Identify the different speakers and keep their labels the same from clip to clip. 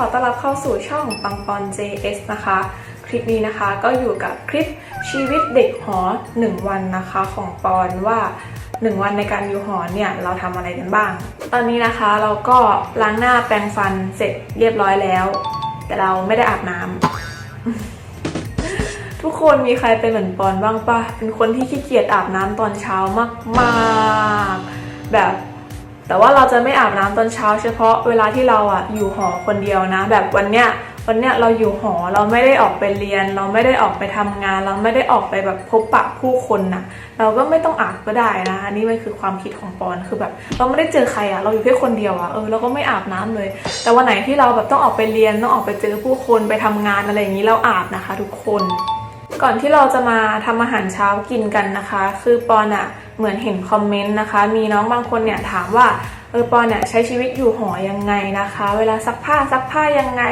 Speaker 1: ขอต้อนรับเข้าสู่ช่องปังปอน JS นะคะ คลิปนี้นะคะก็อยู่กับคลิปชีวิตเด็กหอ 1 วันนะคะของปอนว่า 1 วันในการอยู่หอเนี่ยเราทำอะไรกันบ้าง ตอนนี้นะคะเราก็ล้างหน้าแปรงฟันเสร็จเรียบร้อยแล้ว แต่เราไม่ได้อาบน้ำ ทุกคนมีใครเป็นเหมือนปอนบ้างปะเป็นคนที่ขี้เกียจอาบน้ำตอนเช้ามากๆ แบบ แต่ว่าเราจะไม่อาบน้ำตอนเช้าเฉพาะเวลาที่เราอะอยู่หอคนเดียวนะ แบบวันเนี้ยวันเนี้ยเราอยู่หอเราไม่ได้ออกไปเรียน เราไม่ได้ออกไปทำงาน เราไม่ได้ออกไปแบบพบปะผู้คนน่ะเราก็ไม่ต้องอาบก็ได้นะนนี้มันคือความคิดของปอนคือแบบ เราไม่ได้เจอใครอะเราอยู่แค่คนเดียวอะเออเราก็ไม่อาบน้ำเลย แต่วันไหนที่เราแบบต้องออกไปเรียนต้องออกไปเจอผู้คนไปทำงานอะไรอย่างนี้เราอาบนะคะ ทุกคน ก่อนที่เราจะมาทำอาหารเช้ากินกันนะคะ คือปอนอะเหมือนเห็นคอมเมนต์นะคะ มีน้องบางคนเนี่ยถามว่าเออปอนเนี่ยใช้ชีวิตอยู่หอยังไงนะคะ เวลาซักผ้าซักผ้ายังไง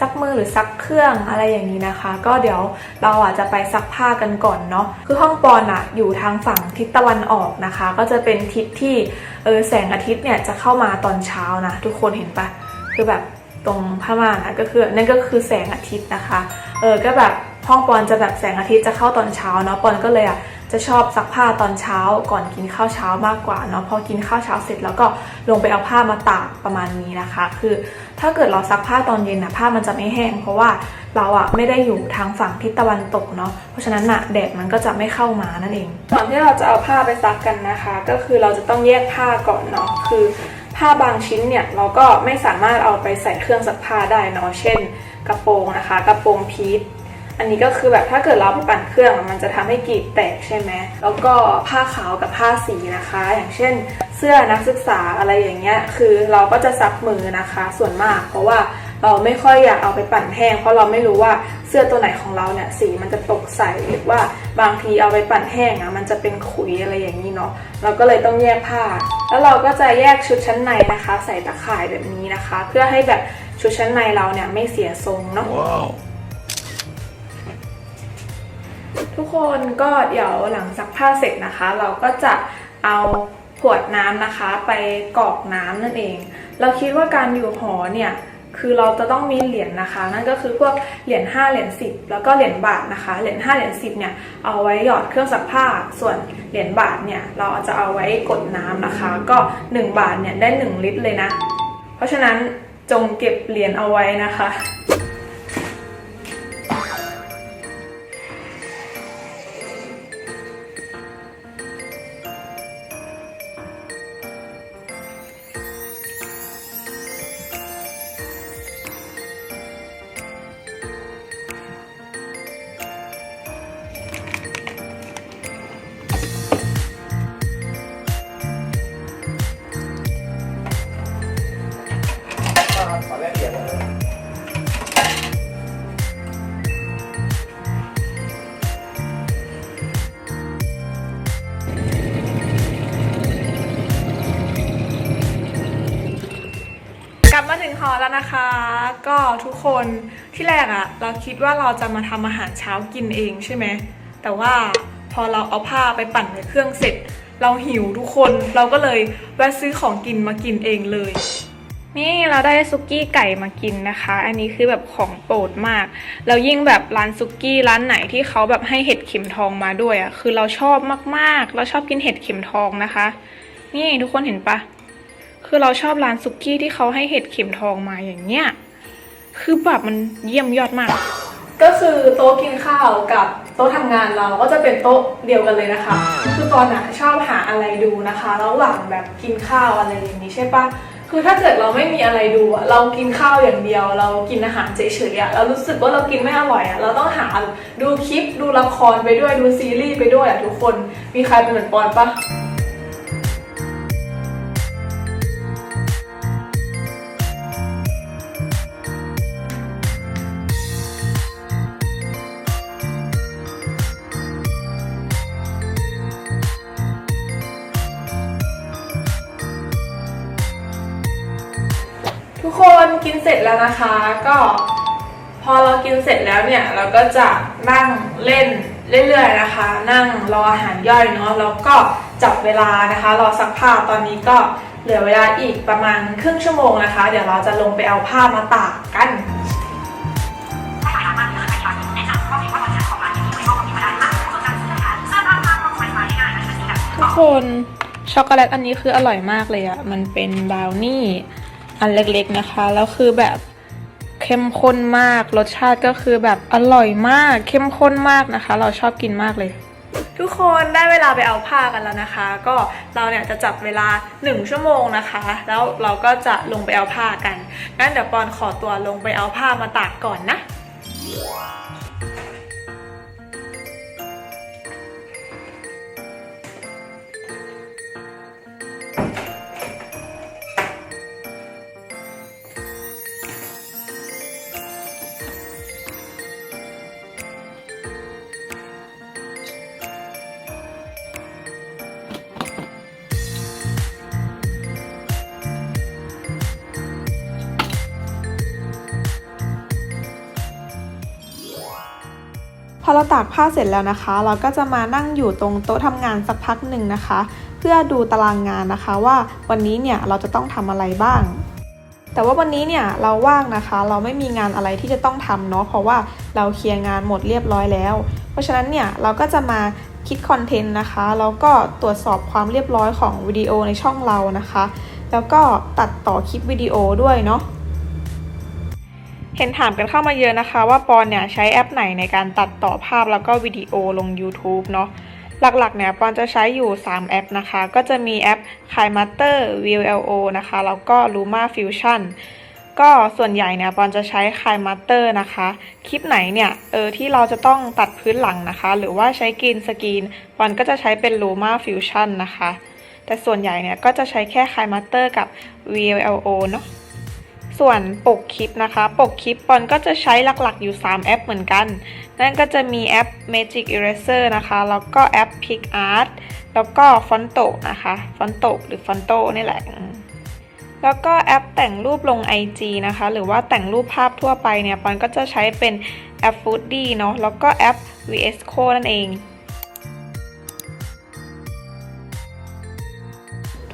Speaker 1: ซักมือหรือซักเครื่องอะไรอย่างนี้นะคะ ก็เดี๋ยวเราอะจะไปซักผ้ากันก่อนเนาะคือห้องปอนอะอยู่ทางฝั่งทิศตะวันออกนะคะ ก็จะเป็นทิศที่เออแสงอาทิตย์เนี่ยจะเข้ามาตอนเช้านะ ทุกคนเห็นปะคือแบบตรงผ้าม่านอะก็คือนั่นก็คือแสงอาทิตย์นะคะ เออก็แบบ ห้องปอนจะแบบแสงอาทิตย์จะเข้าตอนเช้าเนาะปอนก็เลยอะจะชอบซักผ้าตอนเช้าก่อนกินข้าวเช้ามากกว่าเนาะพอกินข้าวเช้าเสร็จแล้วก็ลงไปเอาผ้ามาตากประมาณนี้นะคะ คือถ้าเกิดเราซักผ้าตอนเย็นอะผ้ามันจะไม่แห้ง เพราะว่าเราอะไม่ได้อยู่ทางฝั่งทิศตะวันตกเนาะเพราะฉะนั้นอะแดดมันก็จะไม่เข้ามานั่นเองก่อนที่เราจะเอาผ้าไปซักกันนะคะ ก็คือเราจะต้องแยกผ้าก่อนเนาะคือผ้าบางชิ้นเนี่ยเราก็ไม่สามารถเอาไปใส่เครื่องซักผ้าได้เนาะเช่น กระโปรงนะคะ กระโปรงพีท อันนี้ก็คือแบบถ้าเกิดเราไปปั่นเครื่องมันจะทำให้กรีบแตกใช่ไหมแล้วก็ผ้าขาวกับผ้าสีนะคะ อย่างเช่น เสื้อนักศึกษาอะไรอย่างเงี้ยคือเราก็จะซักมือนะคะ ส่วนมากเพราะว่าเราไม่ค่อยอยากเอาไปปั่นแห้ง เพราะเราไม่รู้ว่าเสื้อตัวไหนของเราเนี่ยสีมันจะตกใสหรือว่าบางทีเอาไปปั่นแห้งอะมันจะเป็นขุยอะไรอย่างนี้เนาะเราก็เลยต้องแยกผ้า แล้วเราก็จะแยกชุดชั้นในนะคะ ใส่ตะข่ายแบบนี้นะคะ เพื่อให้แบบชุดชั้นในเราเนี่ยไม่เสียทรงเนาะ
Speaker 2: Wow.
Speaker 1: ทุกคนก็เดี๋ยวหลังซักผ้าเสร็จนะคะ เราก็จะเอาขวดน้ำนะคะ ไปกรอกน้ำนั่นเอง เราคิดว่าการอยู่หอเนี่ยคือเราจะต้องมีเหรียญนะคะ นั่นก็คือพวกเหรียญ5เหรียญ10 แล้วก็เหรียญบาทนะคะ เหรียญ5เหรียญ10เนี่ยเอาไว้หยอดเครื่องซักผ้า ส่วนเหรียญบาทเนี่ยเราจะเอาไว้กดน้ำนะคะ ก็ 1 บาทเนี่ยได้ 1 ลิตรเลยนะ เพราะฉะนั้นจงเก็บเหรียญเอาไว้นะคะ นะคะ ก็ทุกคนที่แรกอะเราคิดว่าเราจะมาทำอาหารเช้ากินเองใช่ไหมแต่ว่าพอเราเอาผ้าไปปั่นในเครื่องเสร็จ เราหิวทุกคนเราก็เลยแวะซื้อของกินมากินเองเลย นี่เราได้ซุกี้ไก่มากินนะคะ อันนี้คือแบบของโปรดมาก แล้วยิ่งแบบร้านซุกี้ร้านไหนที่เขาแบบให้เห็ดเข็มทองมาด้วยอะ่ะคือเราชอบมากๆ เราชอบกินเห็ดเข็มทองนะคะ นี่ทุกคนเห็นปะ คือเราชอบร้านซุกี้ที่เขาให้เห็ดเข็มทองมาอย่างเนี้ย คือแบบมันเยี่ยมยอดมาก ก็คือโต๊ะกินข้าวกับโต๊ะทำงานเราก็จะเป็นโต๊ะเดียวกันเลยนะคะ คือตอนน่ะชอบหาอะไรดูนะคะ ระหว่างแบบกินข้าวอะไรอย่างนี้ใช่ปะคือถ้าเกิดเราไม่มีอะไรดูอะเรากินข้าวอย่างเดียว เรากินอาหารเฉยๆอะเรารู้สึกว่าเรากินไม่อร่อยอะเราต้องหาดูคลิปดูละครไปด้วยดูซีรีส์ไปด้วยอะทุกคน มีใครเป็นเหมือนปอนปะ จแล้วนะคะ ก็พอเรากินเสร็จแล้วเนี่ยเราก็จะนั่งเล่นเรื่อยๆนะคะ นั่งรออาหารย่อยเนาะแล้วก็จับเวลานะคะรอซักผ้าตอนนี้ก็เหลือเวลาอีกประมาณครึ่งชั่วโมงนะคะ เดี๋ยวเราจะลงไปเอาผ้ามาตากกันทุกคนช็อกโกแลตอันนี้คืออร่อยมากเลยอะมันเป็นบราวนี่ อันเล็กๆนะคะ แล้วคือแบบเข้มข้นมากรสชาติก็คือแบบอร่อยมาก เข้มข้นมากนะคะ เราชอบกินมากเลย ทุกคนได้เวลาไปเอาผ้ากันแล้วนะคะ ก็เราเนี่ยจะจับเวลา 1 ชั่วโมงนะคะ แล้วเราก็จะลงไปเอาผ้ากันงั้นเดี๋ยวปอนขอตัวลงไปเอาผ้ามาตากก่อนนะ พอเราตากผ้าเสร็จแล้วนะคะ เราก็จะมานั่งอยู่ตรงโต๊ะทำงานสักพักหนึ่งนะคะ เพื่อดูตารางงานนะคะว่าวันนี้เนี่ยเราจะต้องทำอะไรบ้าง แต่ว่าวันนี้เนี่ยเราว่างนะคะ เราไม่มีงานอะไรที่จะต้องทำเนาะเพราะว่าเราเคลียร์งานหมดเรียบร้อยแล้ว เพราะฉะนั้นเนี่ยเราก็จะมาคิดคอนเทนต์นะคะแล้วก็ตรวจสอบความเรียบร้อยของวิดีโอในช่องเรานะคะ แล้วก็ตัดต่อคลิปวิดีโอด้วยเนาะ เห็นถามกันเข้ามาเยอะนะคะ ว่าปอนเนี่ยใช้แอปไหนในการตัดต่อภาพแล้วก็วิดีโอลง YouTube เนาะหลักๆเนี่ยปอนจะใช้อยู่ 3 แอปนะคะ ก็จะมีแอป k i m a t e r VLO นะคะ แล้วก็ Luma Fusion ก็ส่วนใหญ่เนี่ยปอนจะใช้ k i m a t e r นะคะ คลิปไหนเนี่ยเออที่เราจะต้องตัดพื้นหลังนะคะ หรือว่าใช้กรีนสกรีนปอนก็จะใช้เป็น Luma Fusion นะคะ แต่ส่วนใหญ่เนี่ยก็จะใช้แค่ k i m a t e r กับ VLO เนาะ ส่วนปกคลิปนะคะ ปกคลิปปอนก็จะใช้หลักๆอยู่ 3 แอปเหมือนกัน นั่นก็จะมีแอป Magic Eraser นะคะ แล้วก็แอป PicArt แล้วก็ Fonto นะคะ Fonto หรือ Fonto นี่แหละ แล้วก็แอปแต่งรูปลง IG นะคะ หรือว่าแต่งรูปภาพทั่วไปเนี่ย ปอนก็จะใช้เป็นแอป Foodie เนาะ แล้วก็แอป VS Code นั่นเอง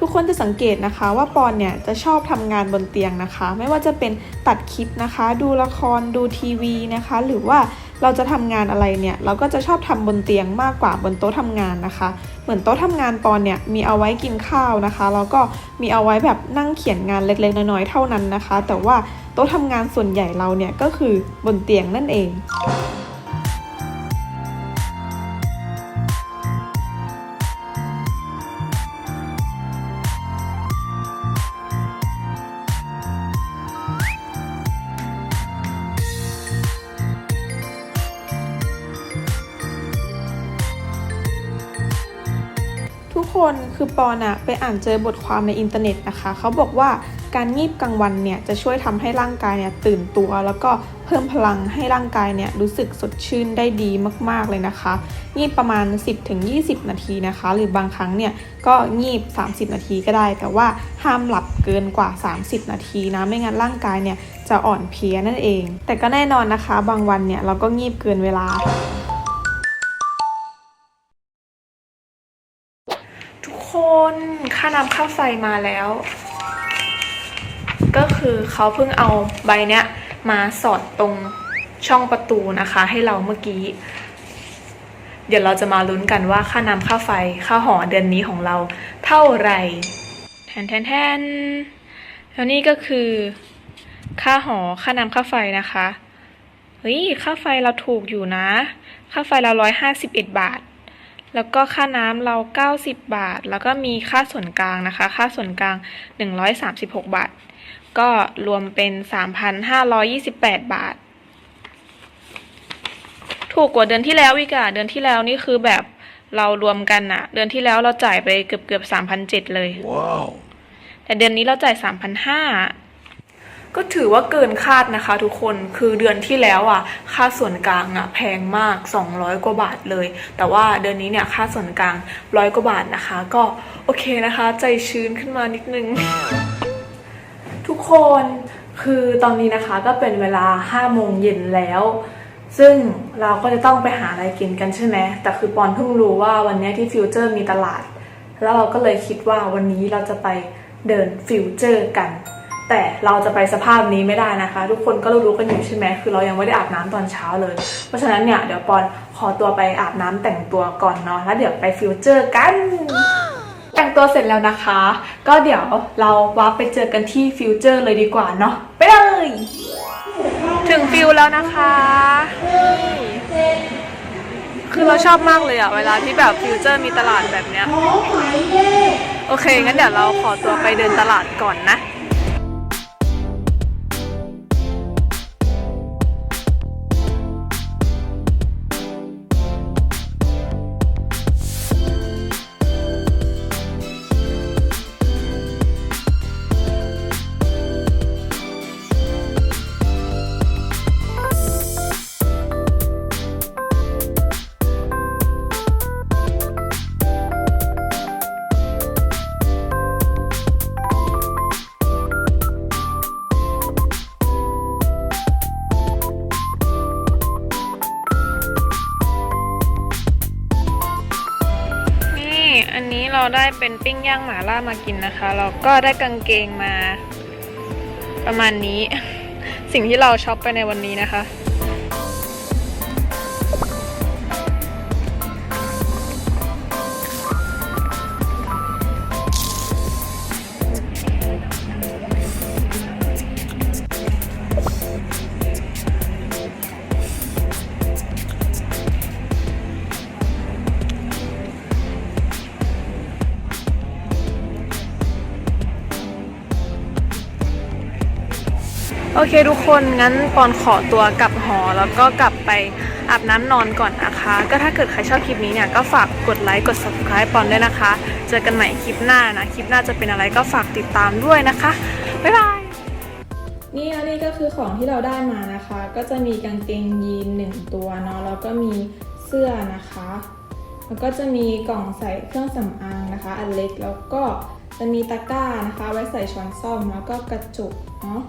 Speaker 1: ทุกคนจะสังเกตนะคะ ว่าปอนเนี่ยจะชอบทำงานบนเตียงนะคะ ไม่ว่าจะเป็นตัดคลิปนะคะ ดูละครดูทีวีนะคะ หรือว่าเราจะทำงานอะไรเนี่ยเราก็จะชอบทำบนเตียงมากกว่าบนโต๊ะทำงานนะคะ เหมือนโต๊ะทำงานปอนเนี่ยมีเอาไว้กินข้าวนะคะแล้วก็มีเอาไว้แบบนั่งเขียนงานเล็กๆน้อยๆเท่านั้นนะคะ แต่ว่าโต๊ะทำงานส่วนใหญ่เราเนี่ยก็คือบนเตียงนั่นเอง คือปอนอะไปอ่านเจอบทความในอินเทอร์เน็ตนะคะ เขาบอกว่าการงีบกลางวันเนี่ยจะช่วยทำให้ร่างกายเนี่ยตื่นตัว แล้วก็เพิ่มพลังให้ร่างกายเนี่ยรู้สึกสดชื่นได้ดีมากๆเลยนะคะ งีบประมาณ 10-20 นาทีนะคะ หรือบางครั้งเนี่ยก็งีบ 30 นาทีก็ได้ แต่ว่าห้ามหลับเกินกว่า 30 นาทีนะไม่งั้นร่างกายเนี่ยจะอ่อนเพลียนั่นเอง แต่ก็แน่นอนนะคะ บางวันเนี่ยเราก็งีบเกินเวลา คนค่าน้ำค่าไฟมาแล้ว ก็คือเขาเพิ่งเอาใบเนี้ยมาสอดตรงช่องประตูนะคะ ให้เราเมื่อกี้ เดี๋ยวเราจะมาลุ้นกันว่าค่าน้ำค่าไฟค่าหอเดือนนี้ของเราเท่าไหร่แทนแทนแทนแล้วนี่ก็คือ ค่าหอค่าน้ำค่าไฟนะคะเฮ้ยค่าไฟเราถูกอยู่นะ ค่าไฟเราร้อยห้าสิบเอ็ดบาท แล้วก็ค่าน้ำเรา 90 บาท แล้วก็มีค่าส่วนกลางนะคะ ค่าส่วนกลาง 136 บาท ก็รวมเป็น 3,528 บาท ถูกกว่าเดือนที่แล้วอีกอะเดือนที่แล้วนี่คือแบบเรารวมกันอะเดือนที่แล้วเราจ่ายไปเกือบเกือบ3,007เลย
Speaker 2: Wow.
Speaker 1: แต่เดือนนี้เราจ่าย3,500 ก็ถือว่าเกินคาดนะคะทุกคนคือเดือนที่แล้วอะ ค่าส่วนกลางอะแพงมาก 200 กว่าบาทเลย แต่ว่าเดือนนี้เนี่ยค่าส่วนกลางร้อยกว่าบาทนะคะ ก็โอเคนะคะ ใจชื้นขึ้นมานิดนึง ทุกคนคือตอนนี้นะคะก็เป็นเวลา5โมงเย็นแล้ว ซึ่งเราก็จะต้องไปหาอะไรกินกันใช่ไหมแต่คือปอนเพิ่งรู้ว่าวันนี้ที่ฟิวเจอร์มีตลาด แล้วเราก็เลยคิดว่าวันนี้เราจะไปเดินฟิวเจอร์กัน แต่เราจะไปสภาพนี้ไม่ได้นะคะ ทุกคนก็รู้ๆกันอยู่ใช่ไหมคือเรายังไม่ได้อาบน้ำตอนเช้าเลย เพราะฉะนั้นเนี่ยเดี๋ยวปอนขอตัวไปอาบน้ำแต่งตัวก่อนเนาะแล้วเดี๋ยวไปฟิวเจอร์กันแต่งตัวเสร็จแล้วนะคะ ก็เดี๋ยวเราวับไปเจอกันที่ฟิวเจอร์เลยดีกว่าเนาะไปเลย ถึงฟิวแล้วนะคะ คือเราชอบมากเลยอะเวลาที่แบบฟิวเจอร์มีตลาดแบบเนี้ยโอเคงั้นเดี๋ยวเราขอตัวไปเดินตลาดก่อนนะ เราได้เป็นปิ้งย่างหมาล่ามากินนะคะ เราก็ได้กางเกงมา ประมาณนี้ สิ่งที่เราช็อปไปในวันนี้นะคะ เคทุกคนงั้นปอนขอตัวกลับหอ แล้วก็กลับไปอาบน้ำนอนก่อนนะคะ ก็ถ้าเกิดใครชอบคลิปนี้เนี่ยก็ฝากกดไลค์กด subscribe ปอนด้วยนะคะ เจอกันใหม่คลิปหน้านะ คลิปหน้าจะเป็นอะไรก็ฝากติดตามด้วยนะคะ บ๊ายบายนี่อันนี้ก็คือของที่เราได้มานะคะ ก็จะมีกางเกงยีนหนึ่งตัวเนาะแล้วก็มีเสื้อนะคะแล้วก็จะมีกล่องใส่เครื่องสำอางนะคะ อันเล็กแล้วก็จะมีตะกร้านะคะ ไว้ใส่ช้อนส้อมแล้วก็กระจุกเนาะ